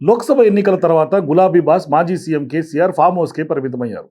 లోక్సభ ఎన్నికల తర్వాత గులాబీ బాస్ మాజీ సీఎం కేసీఆర్ ఫామ్ హౌస్కే పరిమితమయ్యారు.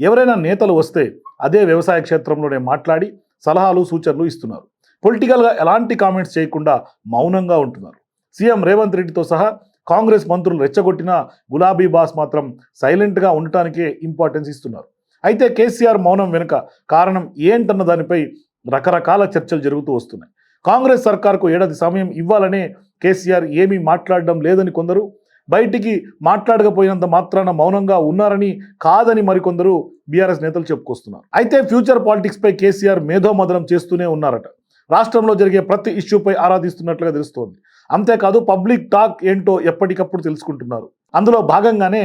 ఎవరైనా నేతలు వస్తే అదే వ్యవసాయ క్షేత్రంలోనే మాట్లాడి సలహాలు సూచనలు ఇస్తున్నారు. పొలిటికల్గా ఎలాంటి కామెంట్స్ చేయకుండా మౌనంగా ఉంటున్నారు. సీఎం రేవంత్ రెడ్డితో సహా కాంగ్రెస్ మంత్రులు రెచ్చగొట్టిన గులాబీ బాస్ మాత్రం సైలెంట్గా ఉండటానికే ఇంపార్టెన్స్ ఇస్తున్నారు. అయితే కేసీఆర్ మౌనం వెనుక కారణం ఏంటన్న దానిపై రకరకాల చర్చలు జరుగుతూ వస్తున్నాయి. కాంగ్రెస్ సర్కార్కు ఏడాది సమయం ఇవ్వాలనే కేసీఆర్ ఏమీ మాట్లాడడం లేదని కొందరు బయటికి మాట్లాడకపోయినంత మాత్రాన మౌనంగా ఉన్నారని కాదని మరికొందరు బీఆర్ఎస్ నేతలు చెప్పుకొస్తున్నారు. అయితే ఫ్యూచర్ పాలిటిక్స్పై కేసీఆర్ మేధోమదనం చేస్తూనే ఉన్నారట. రాష్ట్రంలో జరిగే ప్రతి ఇష్యూపై ఆరాధిస్తున్నట్లుగా తెలుస్తోంది. అంతేకాదు పబ్లిక్ టాక్ ఏంటో ఎప్పటికప్పుడు తెలుసుకుంటున్నారు. అందులో భాగంగానే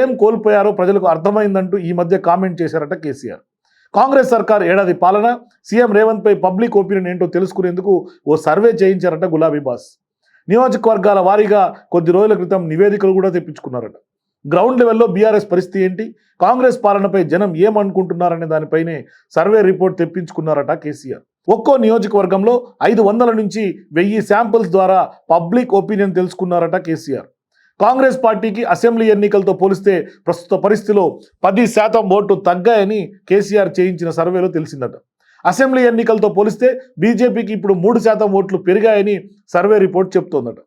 ఏం కోల్పోయారో ప్రజలకు అర్థమైందంటూ ఈ మధ్య కామెంట్ చేశారట కేసీఆర్. కాంగ్రెస్ సర్కార్ ఏడాది పాలన సీఎం రేవంత్ పై పబ్లిక్ ఒపీనియన్ ఏంటో తెలుసుకునేందుకు ఓ సర్వే చేయించారట గులాబీ బాస్. నియోజకవర్గాల వారీగా కొద్ది రోజుల క్రితం నివేదికలు కూడా తెప్పించుకున్నారట. గ్రౌండ్ లెవెల్లో బీఆర్ఎస్ పరిస్థితి ఏంటి? కాంగ్రెస్ పాలనపై జనం ఏమనుకుంటున్నారనే దానిపైనే సర్వే రిపోర్ట్ తెప్పించుకున్నారట కేసీఆర్. ఒక్కో నియోజకవర్గంలో ఐదు వందల నుంచి వెయ్యి శాంపిల్స్ ద్వారా పబ్లిక్ ఒపీనియన్ తెలుసుకున్నారట కేసీఆర్. కాంగ్రెస్ పార్టీకి అసెంబ్లీ ఎన్నికలతో పోలిస్తే ప్రస్తుత పరిస్థితిలో పది శాతం ఓట్లు తగ్గాయని కేసీఆర్ చేయించిన సర్వేలో తెలిసిందట. అసెంబ్లీ ఎన్నికలతో పోలిస్తే బీజేపీకి ఇప్పుడు మూడు శాతం ఓట్లు పెరిగాయని సర్వే రిపోర్ట్ చెప్తోందట.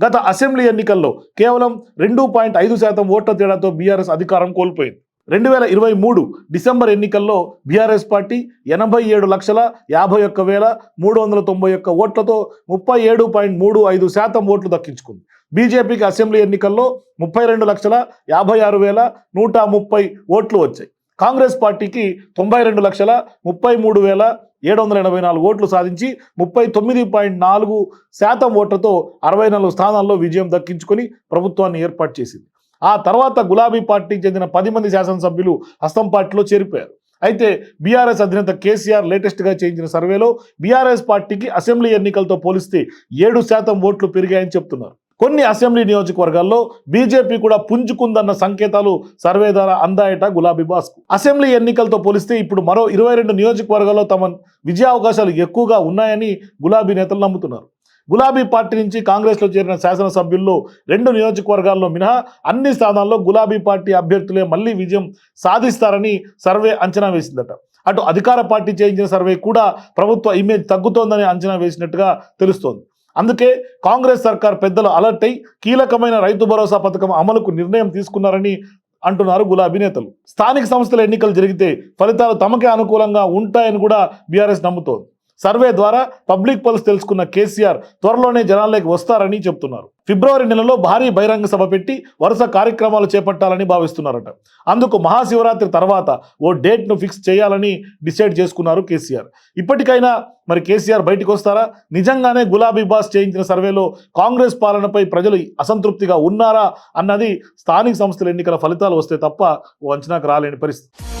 గత అసెంబ్లీ ఎన్నికల్లో కేవలం రెండు పాయింట్ ఐదు శాతం ఓట్ల తేడాతో బీఆర్ఎస్ అధికారం కోల్పోయింది. రెండు వేల ఇరవై మూడు డిసెంబర్ ఎన్నికల్లో బీఆర్ఎస్ పార్టీ ఎనభై ఏడు లక్షల యాభై ఒక్క వేల మూడు వందల తొంభై ఒక్క ఓట్లతో ముప్పై ఏడు పాయింట్ మూడు ఐదు శాతం ఓట్లు దక్కించుకుంది. బీజేపీకి అసెంబ్లీ ఎన్నికల్లో ముప్పై రెండు లక్షల యాభై ఆరు వేల నూట ముప్పై ఓట్లు వచ్చాయి. కాంగ్రెస్ పార్టీకి తొంభై రెండు లక్షల ముప్పై మూడు వేల ఏడు వందల ఎనభై నాలుగు ఓట్లు సాధించి ముప్పై తొమ్మిది పాయింట్ నాలుగు శాతం ఓట్లతో అరవై నాలుగు స్థానాల్లో విజయం దక్కించుకొని ప్రభుత్వాన్ని ఏర్పాటు చేసింది. ఆ తర్వాత గులాబీ పార్టీకి చెందిన పది మంది శాసనసభ్యులు హస్తం పార్టీలో చేరిపోయారు. అయితే బీఆర్ఎస్ అధినేత కేసీఆర్ లేటెస్ట్గా చేయించిన సర్వేలో బీఆర్ఎస్ పార్టీకి అసెంబ్లీ ఎన్నికలతో పోలిస్తే ఏడు శాతం ఓట్లు పెరిగాయని చెప్తున్నారు. కొన్ని అసెంబ్లీ నియోజకవర్గాల్లో బీజేపీ కూడా పుంజుకుందన్న సంకేతాలు సర్వే ద్వారా అందాయట గులాబీ బాస్ అసెంబ్లీ ఎన్నికలతో పోలిస్తే ఇప్పుడు మరో ఇరవై రెండు నియోజకవర్గాల్లో తమ విజయావకాశాలు ఎక్కువగా ఉన్నాయని గులాబీ నేతలు నమ్ముతున్నారు. గులాబీ పార్టీ నుంచి కాంగ్రెస్లో చేరిన శాసనసభ్యుల్లో రెండు నియోజకవర్గాల్లో మినహా అన్ని స్థానాల్లో గులాబీ పార్టీ అభ్యర్థులే మళ్ళీ విజయం సాధిస్తారని సర్వే అంచనా వేసిందట. అటు అధికార పార్టీ చేయించిన సర్వే కూడా ప్రభుత్వ ఇమేజ్ తగ్గుతోందని అంచనా వేసినట్టుగా తెలుస్తోంది. అందుకే కాంగ్రెస్ సర్కార్ పెద్దలు అలర్ట్ అయి కీలకమైన రైతు భరోసా పథకం అమలుకు నిర్ణయం తీసుకున్నారని అంటున్నారు గులాబీ నేతలు. స్థానిక సంస్థల ఎన్నికలు జరిగితే ఫలితాలు తమకే అనుకూలంగా ఉంటాయని కూడా బీఆర్ఎస్ నమ్ముతోంది. సర్వే ద్వారా పబ్లిక్ పల్స్ తెలుసుకున్న కేసీఆర్ త్వరలోనే జనాల్లోకి వస్తారని చెప్తున్నారు. ఫిబ్రవరి నెలలో భారీ బహిరంగ సభ పెట్టి వరుస కార్యక్రమాలు చేపట్టాలని భావిస్తున్నారట. అందుకు మహాశివరాత్రి తర్వాత ఓ డేట్ను ఫిక్స్ చేయాలని డిసైడ్ చేసుకున్నారు కేసీఆర్. ఇప్పటికైనా మరి కేసీఆర్ బయటకు వస్తారా? నిజంగానే గులాబీ బాస్ చేయించిన సర్వేలో కాంగ్రెస్ పాలనపై ప్రజలు అసంతృప్తిగా ఉన్నారా? అన్నది స్థానిక సంస్థల ఎన్నికల ఫలితాలు వస్తే తప్ప ఓ అంచనాకు రాలేని పరిస్థితి.